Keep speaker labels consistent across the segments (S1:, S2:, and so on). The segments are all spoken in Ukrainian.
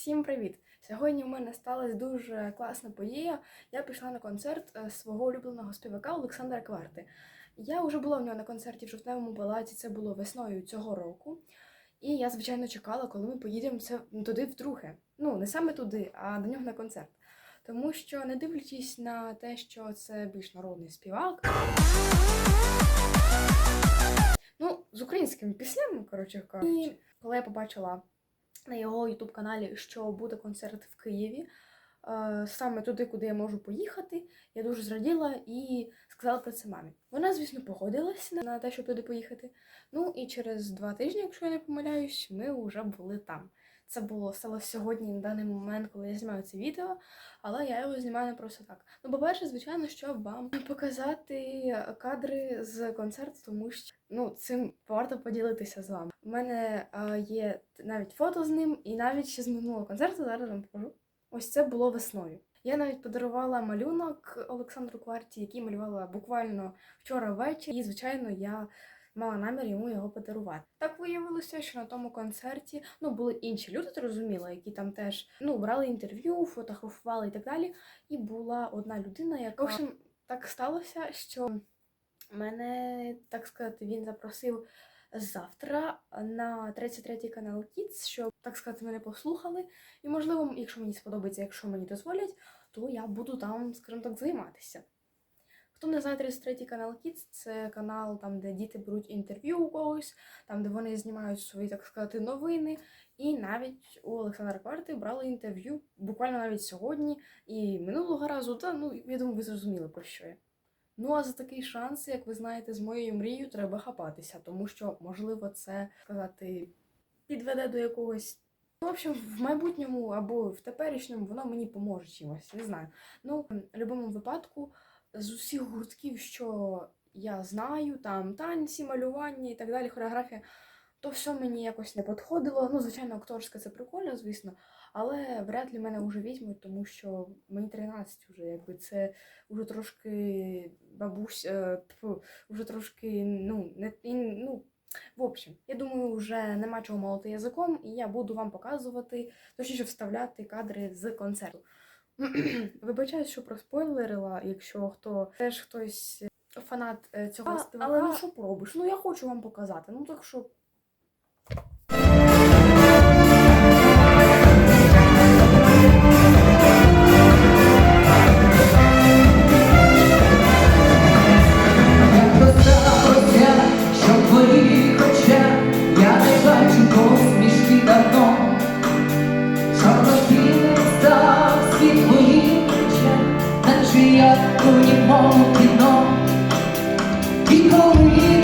S1: Всім привіт! Сьогодні у мене сталася дуже класна подія. Я пішла на концерт е, свого улюбленого співака Олександра Кварти. Я вже була в нього на концерті в жовтневому палаці, це було весною цього року. І я, звичайно, чекала, коли ми поїдемо туди вдруге. Ну, не саме туди, а до нього на концерт. Тому що, не дивлячись на те, що це більш народний співак. Ну, з українськими піснями, коротше кажучи. І коли я побачила на його ютуб каналі, що буде концерт в Києві, е, саме туди, куди я можу поїхати, я дуже зраділа і сказала про це мамі. Вона, звісно, погодилась на те, щоб туди поїхати. Ну і через два тижні, якщо я не помиляюсь, ми вже були там. Це було сталося сьогодні на даний момент, коли я знімаю це відео, але я його знімаю не просто так. Ну, по-перше, звичайно, щоб вам показати кадри з концерту, тому що ну цим варто поділитися з вами. У мене е, є навіть фото з ним, і навіть ще з минулого концерту зараз вам покажу. Ось це було весною. Я навіть подарувала малюнок Олександру Кварті, який малювала буквально вчора ввечері. І, звичайно, я мала намір йому його подарувати. Так виявилося, що на тому концерті ну були інші люди, зрозуміло, які там теж ну брали інтерв'ю, фотографували і так далі. І була одна людина, яка В общем, так сталося, що мене, так сказати, він запросив завтра на 33 канал Kids, щоб так сказати, мене послухали. І можливо, якщо мені сподобається, якщо мені дозволять, то я буду там, скажімо так, займатися. Хто не знає 33 канал Kids, це канал, там, де діти беруть інтерв'ю у когось, там, де вони знімають свої, так сказати, новини. І навіть у Олександра Кварти брали інтерв'ю буквально навіть сьогодні і минулого разу. Та ну я думаю, ви зрозуміли про що я. Ну а за такий шанс, як ви знаєте, з моєю мрією треба хапатися, тому що, можливо, це сказати підведе до якогось. Ну, в общем, в майбутньому або в теперішньому воно мені поможе чимось. Не знаю. Ну, в будь-якому випадку з усіх гуртків, що я знаю, там танці, малювання і так далі, хореографія, то все мені якось не підходило. Ну, звичайно, акторська це прикольно, звісно, але вряд ли мене вже візьмуть, тому що мені 13 вже, якби це вже трошки бабусь, е, вже трошки, ну, не ну. В общем, я думаю, вже нема чого молоти язиком, і я буду вам показувати, точніше вставляти кадри з концерту. Вибачаюсь, що проспойлерила, якщо хто теж хтось фанат е, цього співака.
S2: але
S1: ну що пробиш? Ну я хочу вам показати. Ну так що.
S3: У німому кіно. І коли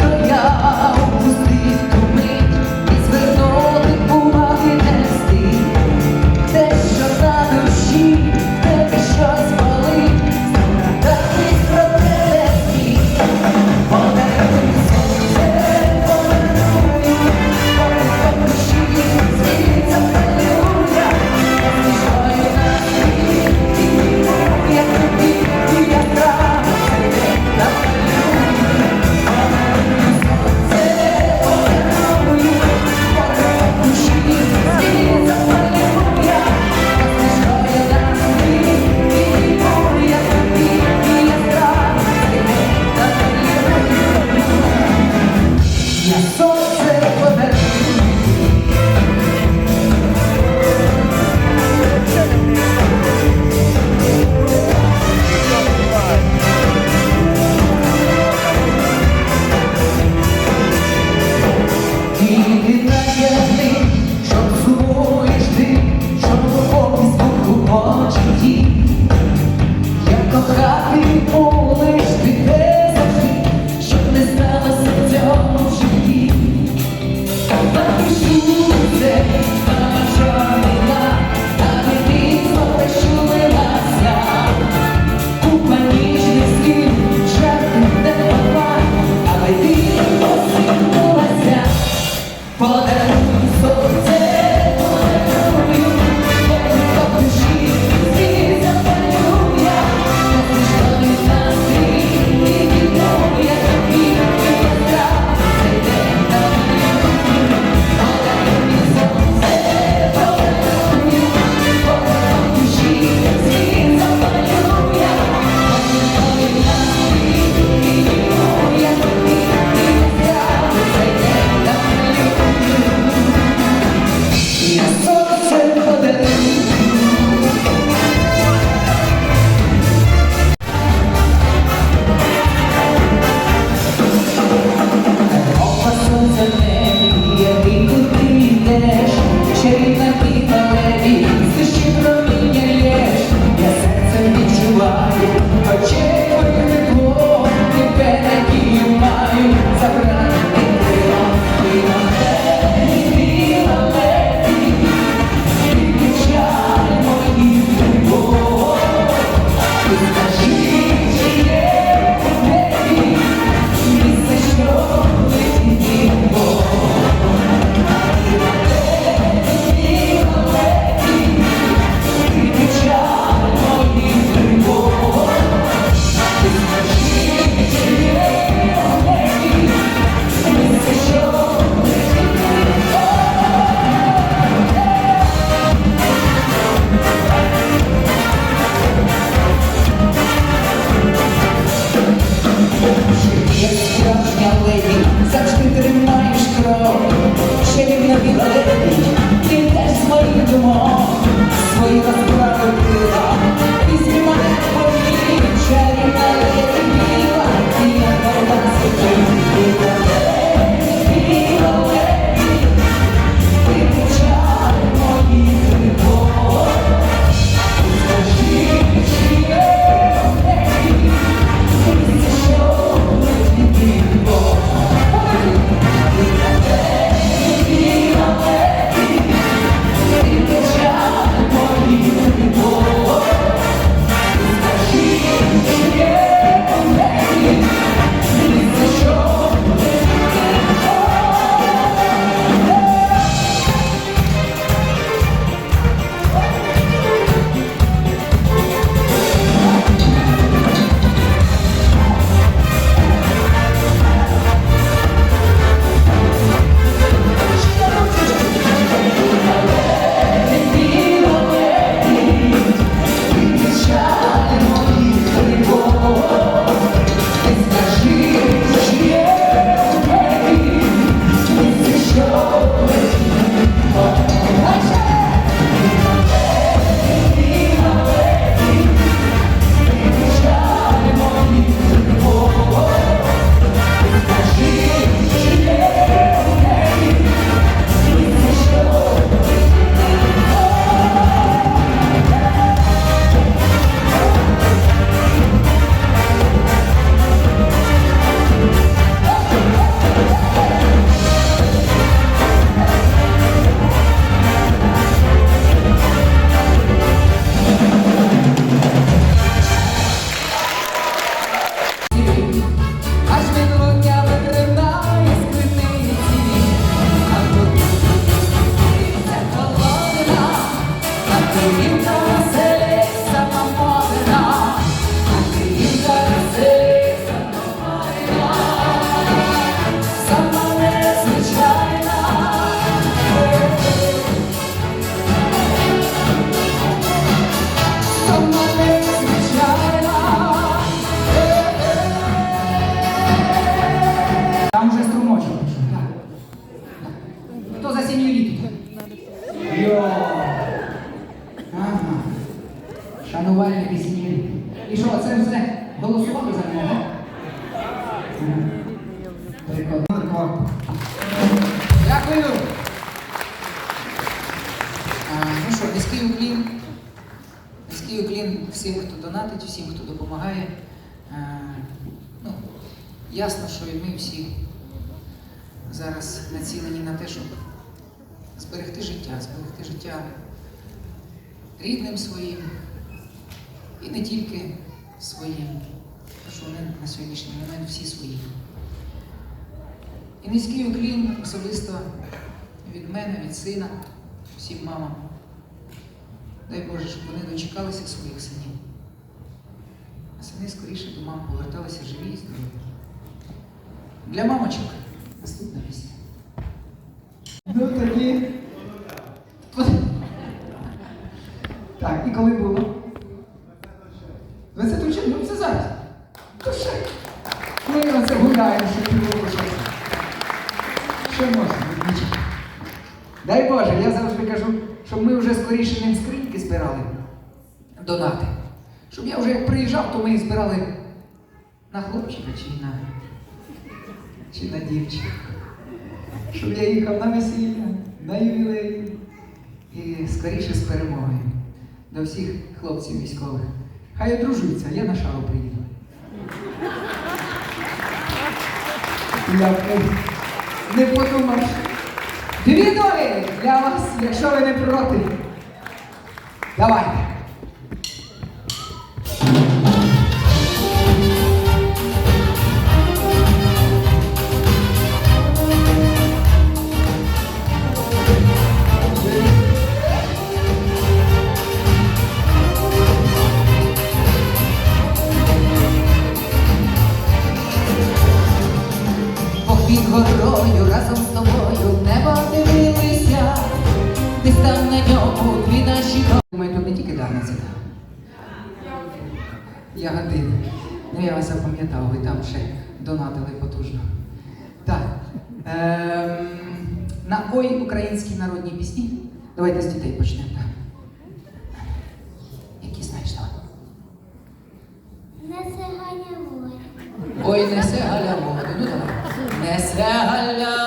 S3: а Шанувальники сеньоріти. І що, це все голосували за? Ага. Прикольно. Дякую. Ну що, низький уклін. Низький уклін всім, хто донатить, всім, хто допомагає. Ну, ясно, що і ми всі зараз націлені на те, щоб зберегти життя, зберегти життя рідним своїм і не тільки своїм, тому що вони на сьогоднішній момент всі свої. І низький уклін особисто від мене, від сина, всім мамам. Дай Боже, щоб вони дочекалися своїх синів. А сини скоріше до мам поверталися живі і здорові. Для мамочок наступна пісня. Ну тоді. Так, і коли було? 20 червня, ну це зараз. Ще. Ми оце гуляємо, що півроку. Що можна? Дай Боже, я завжди кажу, щоб ми вже скоріше не скриньки збирали донати. Щоб я вже як приїжджав, то ми їх збирали на хлопчика чи на, чи на дівчинку. Щоб я їхав на весілля, на ювілей і скоріше з перемогою до всіх хлопців військових. Хай одружуються, я на шару приїду. Я не, подумаєш. Дві долі для вас, якщо ви не проти. Давайте. пам'ятав, ви там ще донатили потужно. Так. Ем, на ой українські народні пісні. Давайте з дітей почнемо. Які знаєш там? Несе Галя воду. Ой, несе Галя воду. Ну давай. Несе Галя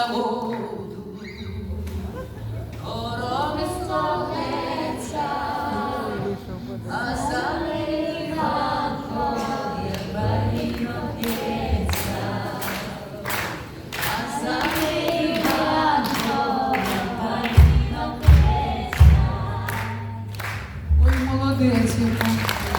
S3: молодець, яка. Ой,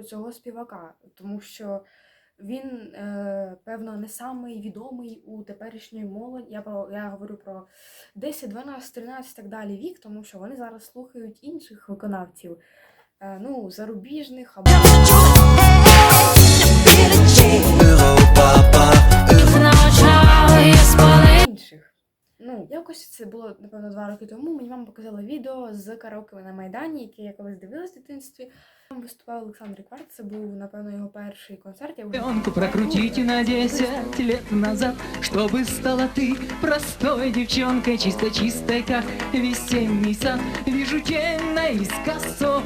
S1: про цього співака, тому що він, е, певно, не самий відомий у теперішньої молоді. Я про я говорю про 10, 12, 13 і так далі вік, тому що вони зараз слухають інших виконавців, е, ну, зарубіжних або інших. Ну, якось це було, напевно, два роки тому. Мені мама показала відео з караоке на Майдані, яке я колись дивилась в дитинстві. Там виступав Олександр Кварт, це був, напевно, його перший концерт. Я вже-
S4: прокрутите на 10 лет назад, чтобы стала ты простой девчонкой, чисто-чистой, как весенний сад. Вижу тень наискосок,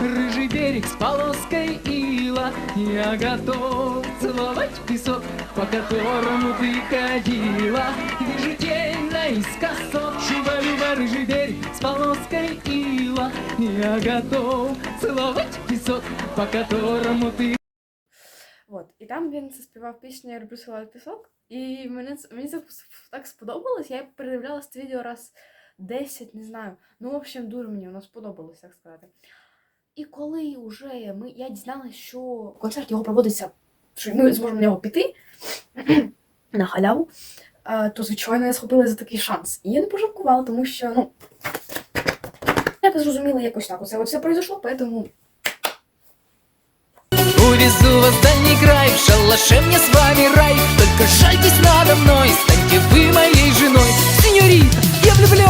S4: рыжий берег с полоской ила. Я готов целовать песок, по которому ты ходила. Вижу тень наискосок, шуба-люба, рыжий берег полоской ила. Я готов целовать песок, по которому ты
S1: От, і там він заспівав пісню Я люблю села пісок. І мене, мені це так сподобалось. Я передивлялась це відео раз 10, не знаю. Ну, в общем, дуже мені воно сподобалось, так сказати. І коли вже ми, я дізналась, що концерт його проводиться, що ми зможемо на нього піти на халяву, то звичайно я схопила за такий шанс. І я не пожалкувала, тому що, ну я зрозуміла якось так. Оце все пройшло, поэтому.
S4: Увезу вас в дальний край, в шалаше мне с вами рай Только жальтесь надо мною, станьте ви моєю женой сеньорі, я влюблю.